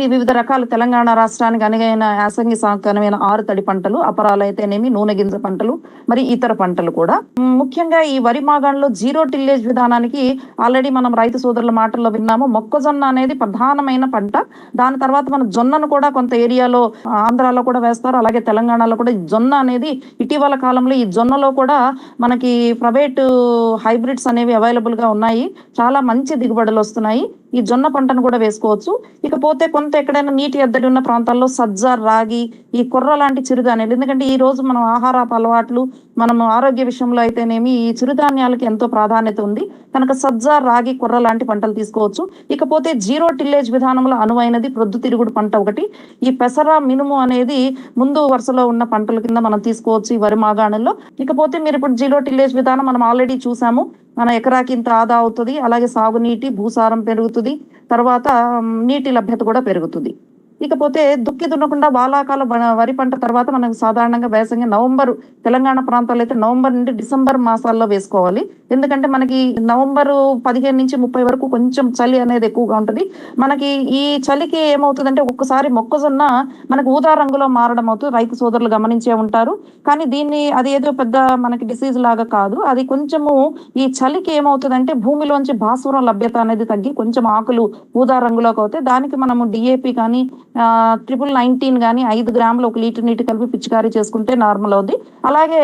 ఇవి వివిధ రకాల తెలంగాణ రాష్ట్రానికి అనుగైన యాసంగి సాకనమైన ఆరు తడి పంటలు అపరాలు నూనె గింజ పంటలు మరి ఇతర పంటలు కూడా. ముఖ్యంగా ఈ వరి మాగాణంలో జీరో టిల్లేజ్ విధానానికి ఆల్రెడీ మనం రైతు సోదరుల మాటల్లో విన్నాము. మొక్కజొన్న అనేది ప్రధానమైన పంట. దాని తర్వాత మన జొన్నను కూడా కొంత ఏరియాలో ఆంధ్రాలో కూడా వేస్తారు. అలాగే తెలంగాణలో కూడా ఈ జొన్న అనేది ఇటీవల కాలంలో ఈ జొన్నలో కూడా మనకి ప్రైవేట్ హైబ్రిడ్స్ అనేవి అవైలబుల్గా ఉన్నాయి. చాలా మంచి దిగుబడులు వస్తున్నాయి. ఈ జొన్న పంటను కూడా వేసుకోవచ్చు. ఇకపోతే కొంత ఎక్కడైనా నీటి ఎద్దడి ఉన్న ప్రాంతాల్లో సజ్జ రాగి ఈ కుర్ర లాంటి చిరుధాన్యాలు. ఎందుకంటే ఈ రోజు మనం ఆహారపు అలవాట్లు మనం ఆరోగ్య విషయంలో అయితేనేమి ఈ చిరుధాన్యాలకి ఎంతో ప్రాధాన్యత ఉంది. కనుక సజ్జ రాగి కుర్ర లాంటి పంటలు తీసుకోవచ్చు. ఇకపోతే జీరో టిల్లేజ్ విధానంలో అనువైనది ప్రొద్దుతిరుగుడు పంట ఒకటి. ఈ పెసర మినుము అనేది ముందు వరుసలో ఉన్న పంటల కింద మనం తీసుకోవచ్చు ఈ వరి మాగాణంలో. ఇకపోతే మీరు ఇప్పుడు జీరో టిల్లేజ్ విధానం మనం ఆల్రెడీ చూసాము. మన ఎకరాకి ఇంత ఆదా అవుతుంది. అలాగే సాగునీటి భూసారం పెరుగుతుంది. తర్వాత నీటి లభ్యత కూడా పెరుగుతుంది. ఇకపోతే దుక్కి దున్నకుండా వాలాకాల వరి పంట తర్వాత మనకు సాధారణంగా వేసంగి నవంబర్ తెలంగాణ ప్రాంతాల్లో అయితే నవంబర్ నుండి డిసెంబర్ మాసాల్లో వేసుకోవాలి. ఎందుకంటే మనకి నవంబర్ పదిహేను నుంచి ముప్పై వరకు కొంచెం చలి అనేది ఎక్కువగా ఉంటుంది. మనకి ఈ చలికి ఏమవుతుందంటే ఒక్కసారి మొక్కజొన్న మనకు ఊదా రంగులో మారడం అవుతుంది. రైతు సోదరులు గమనించే ఉంటారు. కానీ దీన్ని అది ఏదో పెద్ద మనకి డిసీజ్ లాగా కాదు. అది కొంచెము ఈ చలికి ఏమవుతుందంటే భూమిలోంచి భాస్వరం లభ్యత అనేది తగ్గి కొంచెం ఆకులు ఊదా రంగులోకి అవుతాయి. దానికి మనము డిఏపి కానీ ట్రిపుల్ నైన్టీన్ కానీ ఐదు గ్రాములు ఒక లీటర్ నీటి కలిపి పిచికారీ చేసుకుంటే నార్మల్ అవుద్ది. అలాగే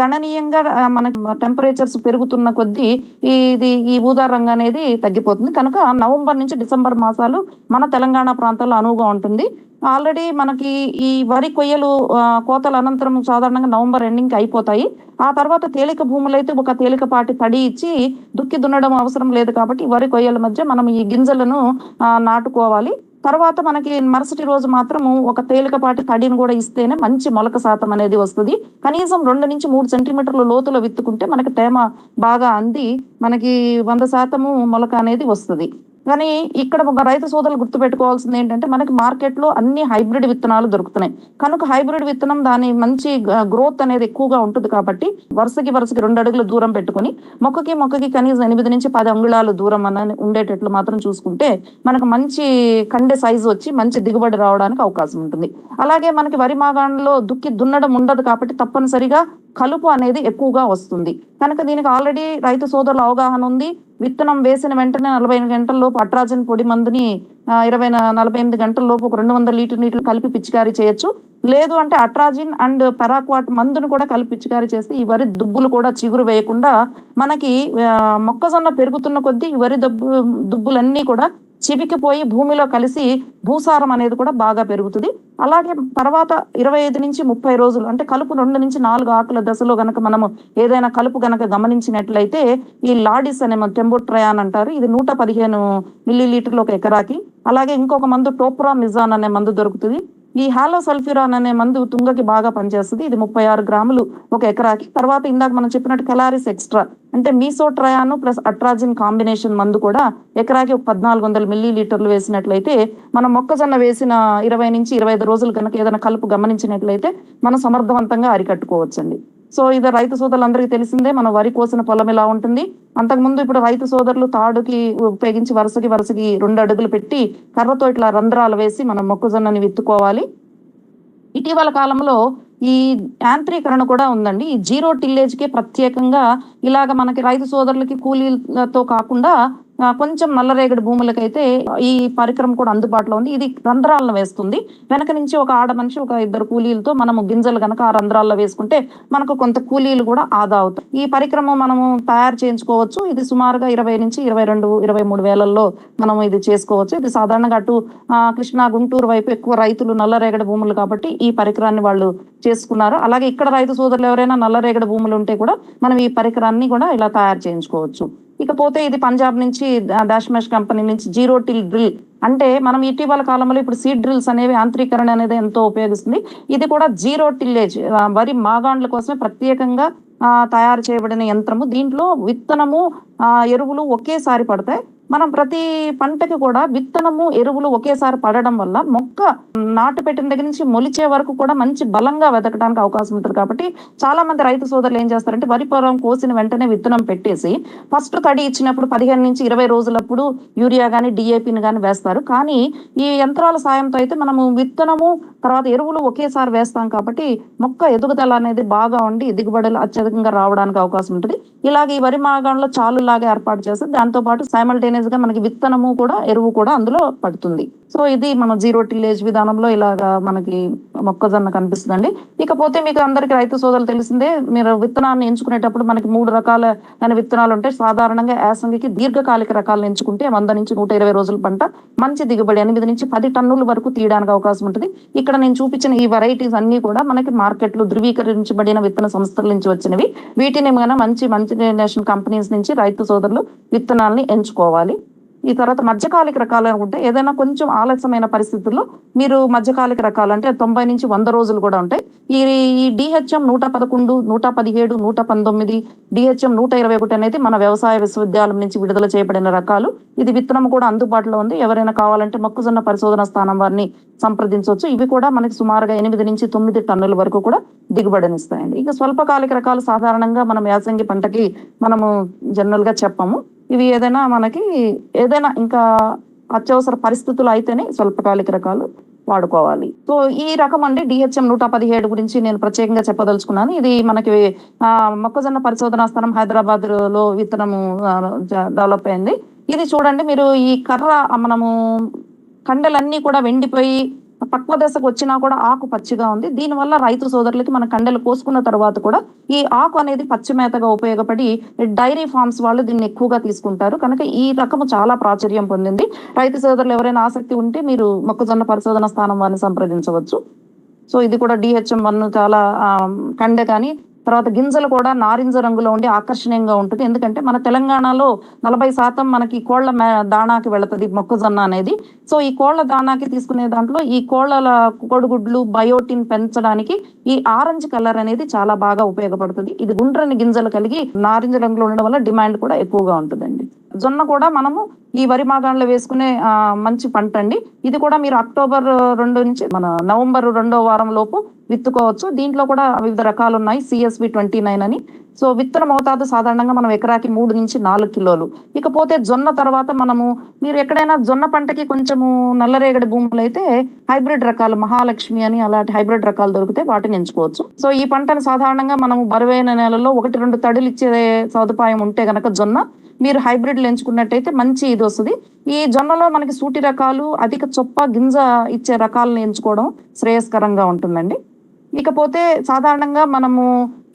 గణనీయంగా మన మనకి టెంపరేచర్స్ పెరుగుతున్న కొద్దీ ఇది ఈ ఊదా రంగు అనేది తగ్గిపోతుంది. కనుక నవంబర్ నుంచి డిసెంబర్ మాసాలు మన తెలంగాణ ప్రాంతాల్లో అనువుగా ఉంటుంది. ఆల్రెడీ మనకి ఈ వరి కొయ్యలు కోతల అనంతరం సాధారణంగా నవంబర్ ఎండింగ్కి అయిపోతాయి. ఆ తర్వాత తేలిక భూములైతే ఒక తేలికపాటి తడి ఇచ్చి దుక్కి దున్నడం అవసరం లేదు కాబట్టి వరి కొయ్యల మధ్య మనం ఈ గింజలను నాటుకోవాలి. తర్వాత మనకి మరుసటి రోజు మాత్రము ఒక తేలికపాటి తడిని కూడా ఇస్తేనే మంచి మొలక శాతం అనేది వస్తుంది. కనీసం రెండు నుంచి మూడు సెంటీమీటర్ల లోతులో విత్తుకుంటే మనకి తేమ బాగా అంది మనకి వంద శాతము మొలక అనేది వస్తుంది. కానీ ఇక్కడ ఒక రైతు సోదరులు గుర్తుపెట్టుకోవాల్సింది ఏంటంటే మనకి మార్కెట్లో అన్ని హైబ్రిడ్ విత్తనాలు దొరుకుతున్నాయి. కనుక హైబ్రిడ్ విత్తనం దాని మంచి గ్రోత్ అనేది ఎక్కువగా ఉంటుంది కాబట్టి వరుసకి వరుసకి రెండు అడుగుల దూరం పెట్టుకొని మొక్కకి మొక్కకి కనీసం ఎనిమిది నుంచి పది అంగుళాలు దూరం అన్న ఉండేటట్లు మాత్రం చూసుకుంటే మనకు మంచి కండె సైజు వచ్చి మంచి దిగుబడి రావడానికి అవకాశం ఉంటుంది. అలాగే మనకి వరి మాగాణంలో దుక్కి దున్నడం ఉండదు కాబట్టి తప్పనిసరిగా కలుపు అనేది ఎక్కువగా వస్తుంది. కనుక దీనికి ఆల్రెడీ రైతు సోదరుల అవగాహన ఉంది. విత్తనం వేసిన వెంటనే నలభై ఎనిమిది గంటల లోపు అట్రాజిన్ పొడి మందుని ఇరవై నలభై ఎనిమిది గంటల లోపు ఒక రెండు వందల లీటర్ నీటిని కలిపి పిచికారీ చేయొచ్చు. లేదు అంటే అట్రాజిన్ అండ్ పెరాక్వాట్ మందును కూడా కలిపి పిచికారీ చేస్తే ఈ వరి దుబ్బులు కూడా చిగురు వేయకుండా మనకి మొక్కజొన్న పెరుగుతున్న కొద్దీ ఈ వరి దబ్బు దుబ్బులన్నీ కూడా చివికిపోయి భూమిలో కలిసి భూసారం అనేది కూడా బాగా పెరుగుతుంది. అలాగే తర్వాత ఇరవై ఐదు నుంచి ముప్పై రోజులు అంటే కలుపు రెండు నుంచి నాలుగు ఆకుల దశలో గనక మనము ఏదైనా కలుపు గనక గమనించినట్లయితే ఈ లాడిస్ అనే టెంబోట్రయాన్ అంటారు. ఇది నూట పదిహేను మిల్లీ లీటర్లు ఒక ఎకరాకి. అలాగే ఇంకొక మందు టోప్రా మిజాన్ అనే మందు దొరుకుతుంది. ఈ హాలో సల్ఫ్యూరాన్ అనే మందు తుంగకి బాగా పనిచేస్తుంది. ఇది ముప్పై ఆరు గ్రాములు ఒక ఎకరాకి. తర్వాత ఇందాక మనం చెప్పినట్టు కెలారిస్ ఎక్స్ట్రా. అంటే మీసోట్రయాను ప్లస్ అట్రాజిన్ కాంబినేషన్ మందు కూడా ఎకరాకి ఒక పద్నాలుగు వందల మిల్లీ లీటర్లు వేసినట్లయితే మనం మొక్కజొన్న వేసిన ఇరవై నుంచి ఇరవై ఐదు రోజులు కనుక ఏదైనా కలుపు గమనించినట్లయితే మనం సమర్థవంతంగా అరికట్టుకోవచ్చండి. సో ఇది రైతు సోదరులందరికీ తెలిసిందే మన వరి కోసిన పొలం ఇలా ఉంటుంది. అంతకుముందు ఇప్పుడు రైతు సోదరులు తాడుకి ఉపయోగించి వరుసకి వరుసకి రెండు అడుగులు పెట్టి కర్రతో ఇట్లా రంధ్రాలు వేసి మనం మొక్కజొన్నని విత్తుకోవాలి. ఇటీవల కాలంలో ఈ యాంత్రీకరణ కూడా ఉందండి. ఈ జీరో టిల్లేజ్కే ప్రత్యేకంగా ఇలాగ మనకి రైతు సోదరులకి కూలీలతో కాకుండా కొంచెం నల్లరేగడి భూములకైతే ఈ పరికరం కూడా అందుబాటులో ఉంది. ఇది రంధ్రాలను వేస్తుంది. వెనక నుంచి ఒక ఆడ మనిషి ఒక ఇద్దరు కూలీలతో మనము గింజలు గనక ఆ రంధ్రాల్లో వేసుకుంటే మనకు కొంత కూలీలు కూడా ఆదా అవుతాయి. ఈ పరికరము మనము తయారు చేయించుకోవచ్చు. ఇది సుమారుగా ఇరవై నుంచి ఇరవై రెండు ఇరవై మూడు వేలల్లో మనం ఇది చేసుకోవచ్చు. ఇది సాధారణంగా అటు కృష్ణా గుంటూరు వైపు ఎక్కువ రైతులు నల్లరేగడి భూములు కాబట్టి ఈ పరికరాన్ని వాళ్ళు చేసుకున్నారు. అలాగే ఇక్కడ రైతు సోదరులు ఎవరైనా నల్లరేగడి భూములు ఉంటే కూడా మనం ఈ పరికరాన్ని కూడా ఇలా తయారు చేయించుకోవచ్చు. ఇకపోతే ఇది పంజాబ్ నుంచి దాష్మేష్ కంపెనీ నుంచి జీరో టిల్ డ్రిల్. అంటే మనం ఇటీవల కాలంలో ఇప్పుడు సీడ్ డ్రిల్స్ అనేవి యాంత్రీకరణ అనేది ఎంతో ఉపయోగిస్తుంది. ఇది కూడా జీరో టిల్లేజ్ వరి మాగాండ్ల కోసమే ప్రత్యేకంగా తయారు చేయబడిన యంత్రము. దీంట్లో విత్తనము ఎరువులు ఒకేసారి పడతాయి. మనం ప్రతి పంటకి కూడా విత్తనము ఎరువులు ఒకేసారి పడడం వల్ల మొక్క నాటు పెట్టిన దగ్గర నుంచి మొలిచే వరకు కూడా మంచి బలంగా వెతకడానికి అవకాశం ఉంటుంది కాబట్టి చాలా మంది రైతు సోదరులు ఏం చేస్తారంటే వరి పొలం కోసిన వెంటనే విత్తనం పెట్టేసి ఫస్ట్ తడి ఇచ్చినప్పుడు పదిహేను నుంచి ఇరవై రోజులప్పుడు యూరియా కానీ డిఏపిని కానీ వేస్తారు. కానీ ఈ యంత్రాల సాయంతో అయితే మనము విత్తనము తర్వాత ఎరువులు ఒకేసారి వేస్తాం కాబట్టి మొక్క ఎదుగుదల అనేది బాగా ఉండి దిగుబడులు అత్యధికంగా రావడానికి అవకాశం ఉంటుంది. ఇలాగే ఈ వరి మాగంలో చాలు లాగా ఏర్పాటు చేస్తే దాంతో పాటు సైమల్టేనియస్ గా మనకి విత్తనము కూడా ఎరువు కూడా అందులో పడుతుంది. సో ఇది మన జీరో టిల్లేజ్ విధానంలో ఇలాగా మనకి మొక్కజొన్న కనిపిస్తుందండి. ఇకపోతే మీకు అందరికి రైతు సోదరులు తెలిసిందే మీరు విత్తనాన్ని ఎంచుకునేటప్పుడు మనకి మూడు రకాల విత్తనాలు ఉంటాయి. సాధారణంగా యాసంగికి దీర్ఘకాలిక రకాలను ఎంచుకుంటే వంద నుంచి నూట ఇరవై రోజుల పంట మంచి దిగుబడి ఎనిమిది నుంచి పది టన్నుల వరకు తీయడానికి అవకాశం ఉంటుంది. ఇక్కడ నేను చూపించిన ఈ వెరైటీస్ అన్ని కూడా మనకి మార్కెట్లు ధృవీకరించబడిన విత్తన సంస్థల నుంచి వచ్చినవి. వీటిని మన మంచి మంచి నేషనల్ కంపెనీస్ నుంచి రైతు సోదరులు విత్తనాల్ని ఎంచుకోవాలి. ఈ తర్వాత మధ్యకాలిక రకాలు అనుకుంటే ఏదైనా కొంచెం ఆలస్యమైన పరిస్థితుల్లో మీరు మధ్యకాలిక రకాలు అంటే తొంభై నుంచి వంద రోజులు కూడా ఉంటాయి. ఈ ఈ డిహెచ్ఎం నూట పదకొండు నూట పదిహేడు నూట పంతొమ్మిది డిహెచ్ఎం నూట ఇరవై ఒకటి అనేది మన వ్యవసాయ విశ్వవిద్యాలయం నుంచి విడుదల చేయబడిన రకాలు. ఇది విత్తనం కూడా అందుబాటులో ఉంది. ఎవరైనా కావాలంటే మొక్కజొన్న పరిశోధన స్థానం వారిని సంప్రదించవచ్చు. ఇవి కూడా మనకి సుమారుగా ఎనిమిది నుంచి తొమ్మిది టన్నుల వరకు కూడా దిగుబడినిస్తాయండి ఇక స్వల్పకాలిక రకాలు సాధారణంగా మనం యాసంగి పంటకి మనము జనరల్గా చెప్పము. ఇవి ఏదైనా మనకి ఏదైనా ఇంకా అత్యవసర పరిస్థితులు అయితేనే స్వల్పకాలిక రకాలు వాడుకోవాలి. సో ఈ రకం అండి డిహెచ్ఎం నూట పదిహేడు గురించి నేను ప్రత్యేకంగా చెప్పదలుచుకున్నాను. ఇది మనకి మొక్కజొన్న పరిశోధనా స్థానం హైదరాబాద్లో విత్తనము డెవలప్ అయింది. ఇది చూడండి మీరు ఈ కర్ర మనము కండెలన్నీ కూడా వెండిపోయి పక్వ దశకు వచ్చినా కూడా ఆకు పచ్చిగా ఉంది. దీనివల్ల రైతు సోదరులకి మన కండలు కోసుకున్న తర్వాత కూడా ఈ ఆకు అనేది పచ్చి మేతగా ఉపయోగపడి డైరీ ఫార్మ్స్ వాళ్ళు దీన్ని ఎక్కువగా తీసుకుంటారు. కనుక ఈ రకము చాలా ప్రాచుర్యం పొందింది. రైతు సోదరులు ఎవరైనా ఆసక్తి ఉంటే మీరు మొక్కజొన్న పరిశోధన స్థానం వారిని సంప్రదించవచ్చు. సో ఇది కూడా డిహెచ్ఎం వన్ చాలా కండె కానీ తర్వాత గింజలు కూడా నారింజ రంగులో ఉండి ఆకర్షణీయంగా ఉంటుంది. ఎందుకంటే మన తెలంగాణలో నలభై శాతం మనకి కోళ్ళ దాణాకి వెళుతుంది మొక్కజొన్న అనేది. సో ఈ కోళ్ళ దాణాకి తీసుకునే దాంట్లో ఈ కోళ్ళ కోడిగుడ్లు బయోటిన్ పెంచడానికి ఈ ఆరెంజ్ కలర్ అనేది చాలా బాగా ఉపయోగపడుతుంది. ఇది గుండ్రని గింజలు కలిగి నారింజ రంగులో ఉండడం వల్ల డిమాండ్ కూడా ఎక్కువగా ఉంటుందండి. జొన్న కూడా మనము ఈ వరి మాగాణంలో వేసుకునే మంచి పంట అండి ఇది కూడా మీరు అక్టోబర్ రెండు నుంచి మన నవంబర్ రెండో వారం లోపు విత్తుకోవచ్చు. దీంట్లో కూడా వివిధ రకాలు ఉన్నాయి సిఎస్వి ట్వంటీ నైన్ అని. సో విత్తన మోతాదు సాధారణంగా మనం ఎకరాకి మూడు నుంచి నాలుగు కిలోలు. ఇకపోతే జొన్న తర్వాత మనము మీరు ఎక్కడైనా జొన్న పంటకి కొంచెము నల్లరేగడి భూములు అయితే హైబ్రిడ్ రకాలు మహాలక్ష్మి అని అలాంటి హైబ్రిడ్ రకాలు దొరికితే వాటిని ఎంచుకోవచ్చు. సో ఈ పంటను సాధారణంగా మనము బరువైన నెలలో ఒకటి రెండు తడులు ఇచ్చే సదుపాయం ఉంటే గనక జొన్న మీరు హైబ్రిడ్లు ఎంచుకున్నట్టయితే మంచి ఇది వస్తుంది. ఈ జొన్నలో మనకి సూటి రకాలు అధిక చొప్ప గింజ ఇచ్చే రకాలను ఎంచుకోవడం శ్రేయస్కరంగా ఉంటుందండి. ఇకపోతే సాధారణంగా మనము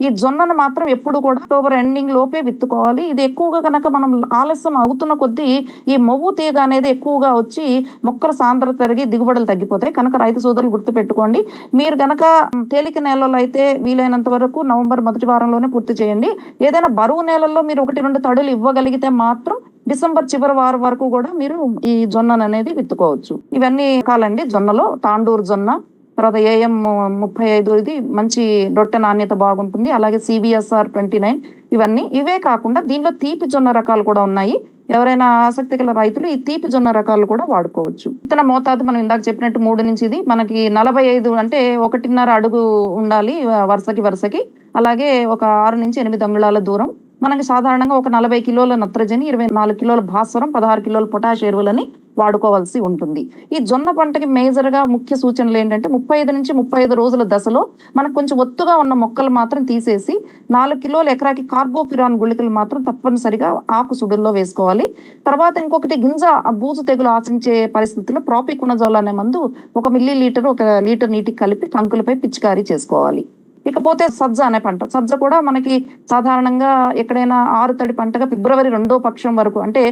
ఈ జొన్నను మాత్రం ఎప్పుడు కూడా అక్టోబర్ ఎండింగ్ లోపే విత్తుకోవాలి. ఇది ఎక్కువగా కనుక మనం ఆలస్యం అవుతున్న కొద్దీ ఈ మొవ్వు తీగ అనేది ఎక్కువగా వచ్చి మొక్కల సాంద్రత పెరిగి దిగుబడులు తగ్గిపోతాయి. కనుక రైతు సోదరులు గుర్తు పెట్టుకోండి మీరు గనక తేలిక నేలలో అయితే వీలైనంత వరకు నవంబర్ మొదటి వారంలోనే పూర్తి చేయండి. ఏదైనా బరువు నేలల్లో మీరు ఒకటి రెండు తడులు ఇవ్వగలిగితే మాత్రం డిసెంబర్ చివరి వారం వరకు కూడా మీరు ఈ జొన్నను అనేది విత్తుకోవచ్చు. ఇవన్నీ కాలండి జొన్నలో తాండూరు జొన్న తర్వాత ఏఎం ముప్పై ఐదు ఇది మంచి రొట్టె నాణ్యత బాగుంటుంది. అలాగే సిబిఎస్ఆర్ ట్వంటీ నైన్ ఇవన్నీ ఇవే కాకుండా దీనిలో తీపి జొన్న రకాలు కూడా ఉన్నాయి. ఎవరైనా ఆసక్తి గల రైతులు ఈ తీపి జొన్న రకాలు కూడా వాడుకోవచ్చు. ఇతర మోతాదు మనం ఇందాక చెప్పినట్టు మూడు నుంచి ఇది మనకి నలభై ఐదు అంటే ఒకటిన్నర అడుగు ఉండాలి వరుసకి వరుసకి. అలాగే ఒక ఆరు నుంచి ఎనిమిది అంగుళాల దూరం. మనకి సాధారణంగా ఒక నలభై కిలోల నత్రజని ఇరవై నాలుగు కిలోల భాస్వరం పదహారు కిలోల పొటాష్ ఎరువులని వాడుకోవాల్సి ఉంటుంది. ఈ జొన్న పంటకి మేజర్గా ముఖ్య సూచనలు ఏంటంటే ముప్పై ఐదు నుంచి ముప్పై ఐదు రోజుల దశలో మనకు కొంచెం ఒత్తుగా ఉన్న మొక్కలు మాత్రం తీసేసి నాలుగు కిలోల ఎకరాకి కార్బోఫిరాన్ గుళికలు మాత్రం తప్పనిసరిగా ఆకు సుడుల్లో వేసుకోవాలి. తర్వాత ఇంకొకటి గింజ ఆ బూజు తెగులు ఆశించే పరిస్థితుల్లో ప్రాపికునజోల్ అనే మందు ఒక మిల్లీ లీటర్ ఒక లీటర్ నీటికి కలిపి కంకులపై పిచికారీ చేసుకోవాలి. ఇకపోతే సజ్జ అనే పంట. సజ్జ కూడా మనకి సాధారణంగా ఎక్కడైనా ఆరు తడి పంటగా ఫిబ్రవరి రెండో పక్షం వరకు అంటే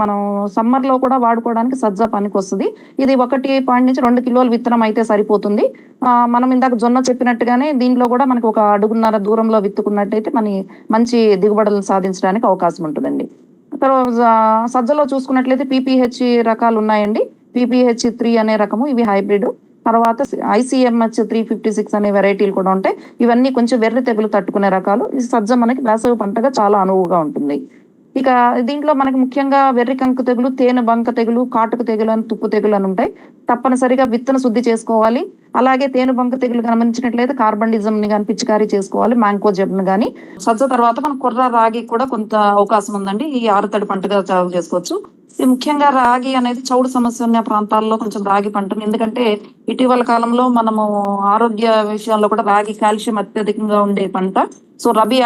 మనం సమ్మర్లో కూడా వాడుకోవడానికి సజ్జ పనికి వస్తుంది ఇది ఒకటి పాయింట్ నుంచి రెండు కిలోల విత్తనం అయితే సరిపోతుంది. ఆ, మనం ఇందాక జొన్న చెప్పినట్టుగానే దీంట్లో కూడా మనకి ఒక అడుగున్నర దూరంలో విత్తుకున్నట్టయితే మన మంచి దిగుబడులు సాధించడానికి అవకాశం ఉంటుందండి. తర్వాత సజ్జలో చూసుకున్నట్లయితే పీపీహెచ్ రకాలు ఉన్నాయండి పీపీహెచ్ త్రీ అనే రకము ఇవి హైబ్రిడ్. తర్వాత ఐసీఎంహెచ్ త్రీ ఫిఫ్టీ సిక్స్ అనే వెరైటీలు కూడా ఉంటాయి ఇవన్నీ కొంచెం వెర్రి తెగులు తట్టుకునే రకాలు. ఈ సజ్జ మనకి వేసవి పంటగా చాలా అనువుగా ఉంటుంది. ఇక దీంట్లో మనకి ముఖ్యంగా వెర్రి కంకు తెగులు తేనె బంక తెగులు కాటుకు తెగులు అని తుప్పు తెగులు అని ఉంటాయి. తప్పనిసరిగా విత్తన శుద్ధి చేసుకోవాలి. అలాగే తేనె బంక తెగులు గమనించినట్లయితే కార్బన్డిజం ని కానీ పిచికారీ చేసుకోవాలి మ్యాంకో జబ్ను కానీ సజ్జ తర్వాత మన కుర్ర రాగి కూడా కొంత అవకాశం ఉందండి. ఈ ఆరుతడి పంటగా సాగు చేసుకోవచ్చు. ముఖ్యంగా రాగి అనేది చౌడు సమస్య ఉన్న ప్రాంతాల్లో కొంచెం రాగి పంటను. ఎందుకంటే ఇటీవల కాలంలో మనము ఆరోగ్య విషయాల్లో కూడా రాగి కాల్షియం అత్యధికంగా ఉండే పంట. సో రబీ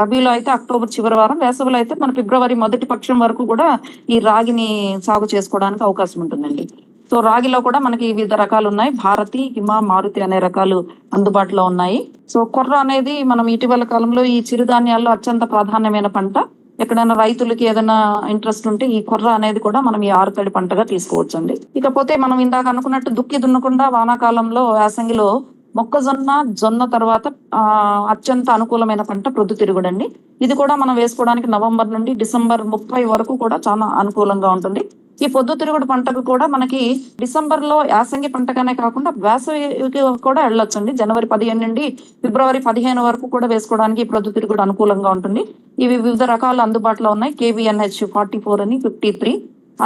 రబీలో అయితే అక్టోబర్ చివరి వారం వేసవిలో అయితే మన ఫిబ్రవరి మొదటి పక్షం వరకు కూడా ఈ రాగిని సాగు చేసుకోవడానికి అవకాశం ఉంటుందండి. సో రాగిలో కూడా మనకి వివిధ రకాలు ఉన్నాయి. భారతి హిమ మారుతి అనే రకాలు అందుబాటులో ఉన్నాయి. సో కొర్ర అనేది మనం ఇటీవల కాలంలో ఈ చిరుధాన్యాల్లో అత్యంత ప్రాధాన్యమైన పంట. ఎక్కడైనా రైతులకి ఏదైనా ఇంట్రెస్ట్ ఉంటే ఈ కొర్ర అనేది కూడా మనం ఈ ఆరుతడి పంటగా తీసుకోవచ్చు అండి ఇకపోతే మనం ఇందాక అనుకున్నట్టు దుక్కి దున్నకుండా వానాకాలంలో యాసంగిలో మొక్కజొన్న జొన్న తర్వాత ఆ అత్యంత అనుకూలమైన పంట ప్రొద్దుతిరుగుడండి ఇది కూడా మనం వేసుకోవడానికి నవంబర్ నుండి డిసెంబర్ ముప్పై వరకు కూడా చాలా అనుకూలంగా ఉంటుంది. ఈ పొద్దుతిరుగుడు పంటకు కూడా మనకి డిసెంబర్లో యాసంగి పంటగానే కాకుండా వేసవికి కూడా వెళ్ళొచ్చండి. జనవరి పదిహేను నుండి ఫిబ్రవరి పదిహేను వరకు కూడా వేసుకోవడానికి ఈ పొద్దుతిరుగుడు అనుకూలంగా ఉంటుంది. ఇవి వివిధ రకాలు అందుబాటులో ఉన్నాయి. కేవీఎన్హెచ్ ఫార్టీ ఫోర్ అని ఫిఫ్టీ త్రీ.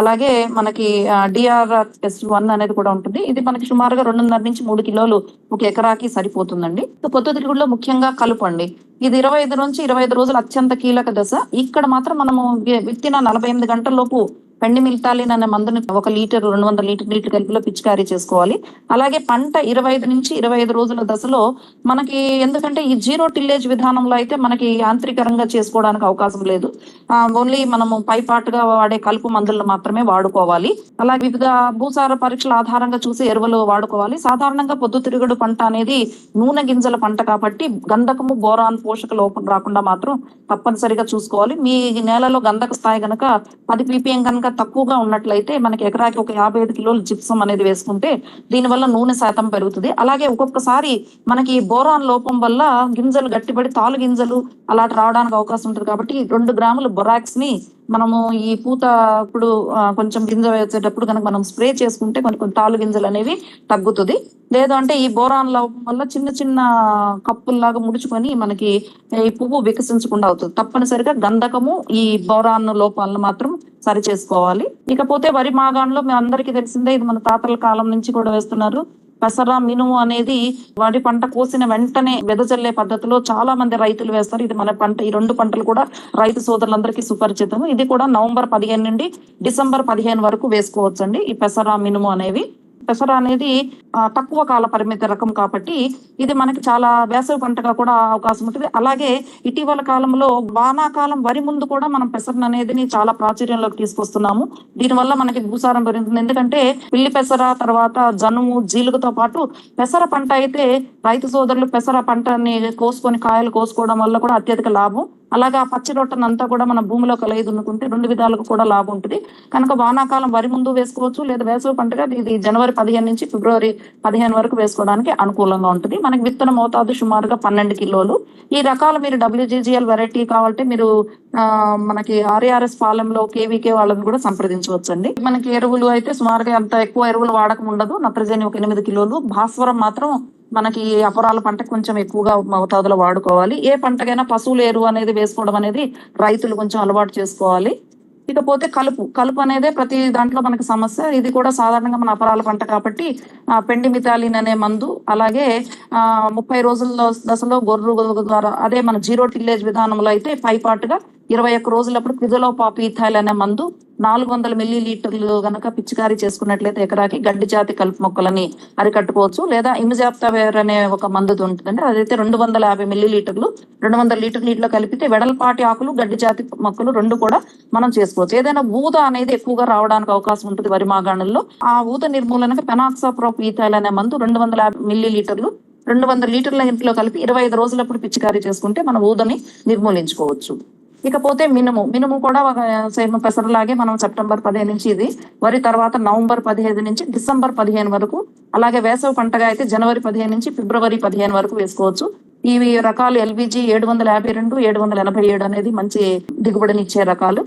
అలాగే మనకి డిఆర్ ఎస్ వన్ అనేది కూడా ఉంటుంది. ఇది మనకి సుమారుగా రెండున్నర నుంచి మూడు కిలోలు ఒక ఎకరాకి సరిపోతుందండి. సో ముఖ్యంగా కలుపు అండి. ఇది ఇరవై ఐదు నుంచి ఇరవై ఐదు రోజులు అత్యంత కీలక దశ. ఇక్కడ మాత్రం మనము విత్తిన నలభై ఎనిమిది గంటల లోపు పెండి మిల్టాలిన్ అనే మందుని ఒక లీటర్ రెండు వందల లీటర్ నీటి కలిపిలో పిచికారీ చేసుకోవాలి. అలాగే పంట ఇరవై ఐదు నుంచి ఇరవై ఐదు రోజుల దశలో మనకి ఎందుకంటే ఈ జీరో టిల్లేజ్ విధానంలో అయితే మనకి యాంత్రికరంగా చేసుకోవడానికి అవకాశం లేదు. ఓన్లీ మనము పైపాటుగా వాడే కలుపు మందులను మాత్రమే వాడుకోవాలి. అలాగే వివిధ భూసార పరీక్షల ఆధారంగా చూసి ఎరువులు వాడుకోవాలి. సాధారణంగా పొద్దుతిరుగుడు పంట అనేది నూనె గింజల పంట కాబట్టి గంధకము బోరాన్ పోషక లోపం రాకుండా మాత్రం తప్పనిసరిగా చూసుకోవాలి. మీ నేలలో గంధక స్థాయి గనక పది పీపీఎం కనుక తక్కువగా ఉన్నట్లయితే మనకి ఎకరాకి ఒక యాభై ఐదు కిలోలు జిప్సం అనేది వేసుకుంటే దీనివల్ల నూనె శాతం పెరుగుతుంది. అలాగే ఒక్కొక్కసారి మనకి బోరాన్ లోపం వల్ల గింజలు గట్టిపడి తాలు గింజలు అలాంటి రావడానికి అవకాశం ఉంటుంది కాబట్టి రెండు గ్రాములు బొరాక్స్ని మనము ఈ పూత ఇప్పుడు కొంచెం గింజ వేసేటప్పుడు కనుక మనం స్ప్రే చేసుకుంటే కొన్ని కొన్ని తాలు గింజలు అనేవి తగ్గుతుంది. లేదు అంటే ఈ బోరాన్ లోపం వల్ల చిన్న చిన్న కప్పుల్లాగా ముడుచుకొని మనకి ఈ పువ్వు వికసించకుండా అవుతుంది. తప్పనిసరిగా గంధకము ఈ బోరాన్ లోపాలను మాత్రం సరి చేసుకోవాలి ఇకపోతే వరి మాగాణంలో మీ అందరికీ తెలిసిందే ఇది మన తాతల కాలం నుంచి కూడా వేస్తున్నారు. పెసర మినుము అనేది వరి పంట కోసిన వెంటనే వెదజల్లే పద్ధతిలో చాలా మంది రైతులు వేస్తారు. ఇది మన పంట ఈ రెండు పంటలు కూడా రైతు సోదరులందరికీ సుపరిచితం ఇది కూడా నవంబర్ పదిహేను నుండి డిసెంబర్ పదిహేను వరకు వేసుకోవచ్చండి. ఈ పెసర మినుము అనేవి పెసర అనేది తక్కువ కాల పరిమితి రకం కాబట్టి ఇది మనకి చాలా వేసవి పంటగా కూడా అవకాశం ఉంటుంది. అలాగే ఇటీవల కాలంలో వానాకాలం వరి ముందు కూడా మనం పెసరను అనేది చాలా ప్రాచుర్యంలోకి తీసుకొస్తున్నాము. దీనివల్ల మనకి భూసారం పెరుగుతుంది. ఎందుకంటే పిల్లి పెసర తర్వాత జనుము జీలుగుతో పాటు పెసర పంట అయితే రైతు సోదరులు పెసర పంటని కోసుకొని కాయలు కోసుకోవడం వల్ల కూడా అత్యధిక లాభం. అలాగా ఆ పచ్చి రొట్టెను అంతా కూడా మన భూమిలో కలిగి దున్నుకుంటే రెండు విధాలుగా కూడా లాభం ఉంటుంది. కనుక వానాకాలం వరి ముందు వేసుకోవచ్చు లేదా వేసవి పంటగా ఇది జనవరి పదిహేను నుంచి ఫిబ్రవరి పదిహేను వరకు వేసుకోవడానికి అనుకూలంగా ఉంటుంది. మనకి విత్తన మోతాదు సుమారుగా పన్నెండు కిలోలు. ఈ రకాలు మీరు డబ్ల్యూజీజీఎల్ వెరైటీ కావాలంటే మీరు మనకి ఆర్ఆర్ఎస్ పాలెంలో కేవీకే వాళ్ళని కూడా సంప్రదించవచ్చండి. మనకి ఎరువులు అయితే సుమారుగా అంత ఎక్కువ ఎరువులు వాడకం ఉండదు నత్రజని ఒక ఎనిమిది కిలోలు. భాస్వరం మాత్రం మనకి అపరాల పంట కొంచెం ఎక్కువగా మోతాదులో వాడుకోవాలి. ఏ పంటకైనా పశువుల ఎరువు అనేది వేసుకోవడం అనేది రైతులు కొంచెం అలవాటు చేసుకోవాలి. ఇకపోతే కలుపు. కలుపు అనేదే ప్రతి దాంట్లో మనకి సమస్య. ఇది కూడా సాధారణంగా మన అపరాల పంట కాబట్టి పెండి మిథాలిన్ అనే మందు అలాగే ఆ ముప్పై రోజుల్లో దశలో గొర్రు ద్వారా అదే మన జీరో టిల్లేజ్ విధానంలో అయితే పైపాటుగా ఇరవై ఒక్క రోజులప్పుడు క్విజలో పాపీథైల్ అనే మందు నాలుగు వందల మిల్లీ లీటర్లు గనక పిచికారీ చేసుకున్నట్లయితే ఎకరాకి గడ్డి జాతి కలుపు మొక్కలని అరికట్టుకోవచ్చు. లేదా ఇమిజాప్తావేర్ అనే ఒక మందు ఉంటుందండి. అదైతే రెండు వందల యాభై మిల్లీ లీటర్లు రెండు వందల లీటర్ నీటిలో కలిపితే వెడల్పాటి ఆకులు గడ్డి జాతి మొక్కలు రెండు కూడా మనం చేసుకోవచ్చు. ఏదైనా ఊద అనేది ఎక్కువగా రావడానికి అవకాశం ఉంటుంది వరి మాగాణుల్లో ఆ ఊద నిర్మూలనకు పెనాక్సాప్రోప్ ఈథైల్ అనే మందు రెండు వందల యాభై మిల్లీ లీటర్లు రెండు వందల లీటర్ల ఇంట్లో కలిపి ఇరవై ఐదు రోజులప్పుడు పిచికారీ చేసుకుంటే మన ఊదని నిర్మూలించుకోవచ్చు. ఇకపోతే మినుము మినుము కూడా ఒక సేమ్ పెసరలాగే మనం సెప్టెంబర్ పదిహేను నుంచి ఇది వరి తర్వాత నవంబర్ పదిహేను నుంచి డిసెంబర్ పదిహేను వరకు అలాగే వేసవి పంటగా అయితే జనవరి పదిహేను నుంచి ఫిబ్రవరి పదిహేను వరకు వేసుకోవచ్చు. ఇవి రకాలు ఎల్బిజి ఏడు వందల యాభై రెండు ఏడు వందల ఎనభై ఏడు అనేది మంచి దిగుబడిని ఇచ్చే రకాలు.